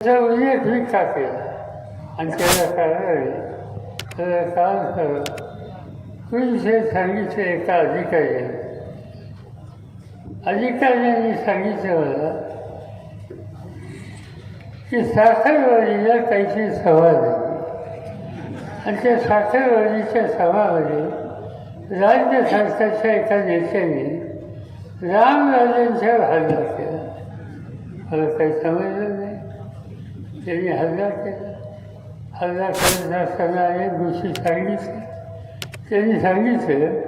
उल्लेख मी का आणि त्याला कारणाने त्याला काम करून तुम्ही जे सांगितलं एका अधिकाऱ्याने अधिकाऱ्यांनी सांगितलं की साखरवाडीला काहीतरी सभा झाली आणि त्या साखरवाडीच्या सभामध्ये राज्य सरकारच्या एका नेत्याने रामराजांच्यावर हल्ला केला मला काही समजलं नाही त्यांनी हल्ला केला हल्ला करत असताना अनेक गोष्टी सांगितल्या त्यांनी सांगितलं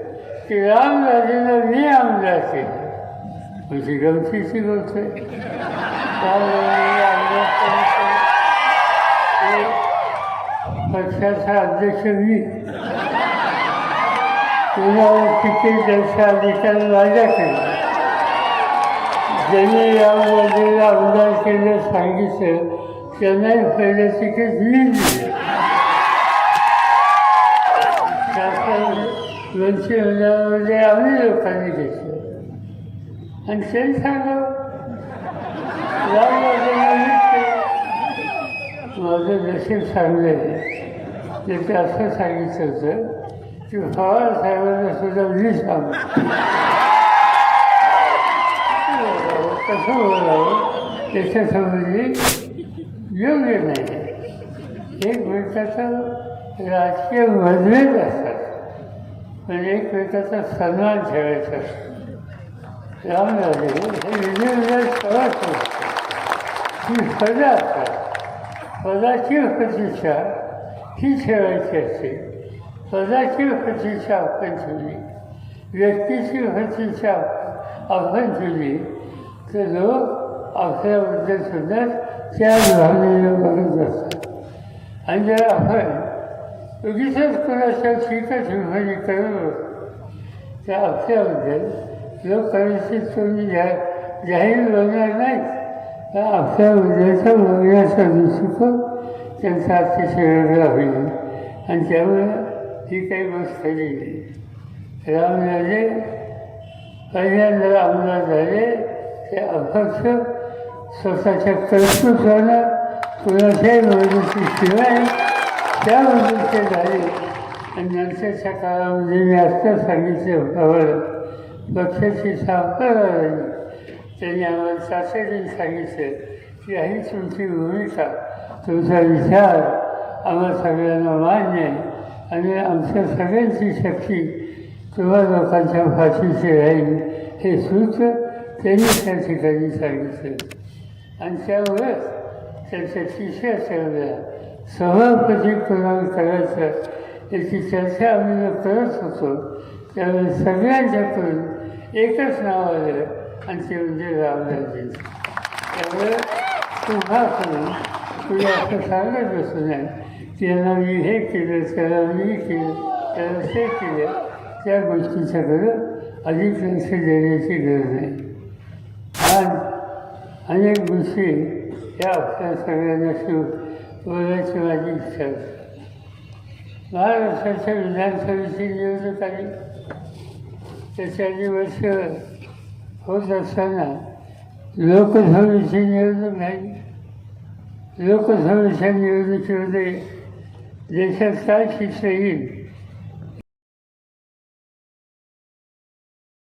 की रामराजेंना मी आमदार केलं म्हणजे गमतीची गोष्ट आहे पक्षाचा अध्यक्ष मी तुम्हाला तिथे त्यांच्या अधिकार माझ्याकडे ज्यांनी यामध्ये आमदार केलं सांगितलं त्यांनाही पहिले तिकीट मी दिलं दोनशे हजारामध्ये आम्ही लोकांनी घेतलं. आणि त्यांनी सांगा माझं नशीब चांगलं आहे. ते ते असं सांगितलं होतं की पवार साहेबांना सुद्धा मी सांग कसं बोलावं संबंधी योग्य नाही एकमेकाचा राजकीय म्हणजे मतभेद असतात पण एकमेकाचा सन्मान ठेवायचा असतो रामराजे हे वेगवेगळ्या प्रवास ही पदं असतात पदाची प्रतीक्षा ही ठेवायची असते पदाची प्रतीक्षा आपण ठेवली व्यक्तीची प्रतीक्षा आपण ठेवली ते लोक आपल्याबद्दल सुद्धा त्याच भावनेने बघत असतात आणि जर आपण उगीच कुणाच्या ठीकच विभाजी करत तर आपल्याबद्दल लोक कदाचित तुम्ही जा जाहीर बघणार नाही त्या आपल्याबद्दलचा बघण्याचा दृष्टिकोन त्यांचा अतिशय वेगळा होईल आणि त्यामुळे ही काही गोष्ट खरी नाही रामराजे पहिल्यांदा आमदार झाले ते अपक्ष स्वतःच्या कर्तृत्वाला कुणाच्याही मदतीशिवाय त्या मदतीचे झाले आणि नंतरच्या काळामध्ये मी आत्ता सांगितलं हवं पक्षाची स्थापना झाली त्यांनी आम्हाला तातडीने सांगितलं की ही तुमची भूमिका तुमचा विचार आम्हा सगळ्यांना मान्य आहे आणि आमच्या सगळ्यांची शक्ती तुम्हा लोकांच्या भाषेची राहील. हे सूत्र त्यांनी त्या ठिकाणी सांगितलं. आणि त्यामुळेच त्यांच्या तिसऱ्या ठेवल्या सभापती कोणाला करायचं याची चर्चा आम्ही करत होतो त्यावेळेस सगळ्यांच्याकडून एकच नाव आलं आणि ते म्हणजे रामराजेंचं त्यामुळे तुम्हा करून तुला असं सांगत बसू नये मी हे केलं त्याला मी केलं त्याला ते केलं त्या गोष्टीच्याकडं अधिक लक्ष देण्याची गरज नाही आज अनेक गोष्टी या आपल्या सगळ्यांना शिव बोलायची माझी इच्छा आहे महाराष्ट्राच्या विधानसभेची निवडणूक आली. त्याच्या दिवस होत असताना लोकसभेची निवडणूक झाली. लोकसभेच्या निवडणुकीमध्ये देशात काय शिक्षण येईल?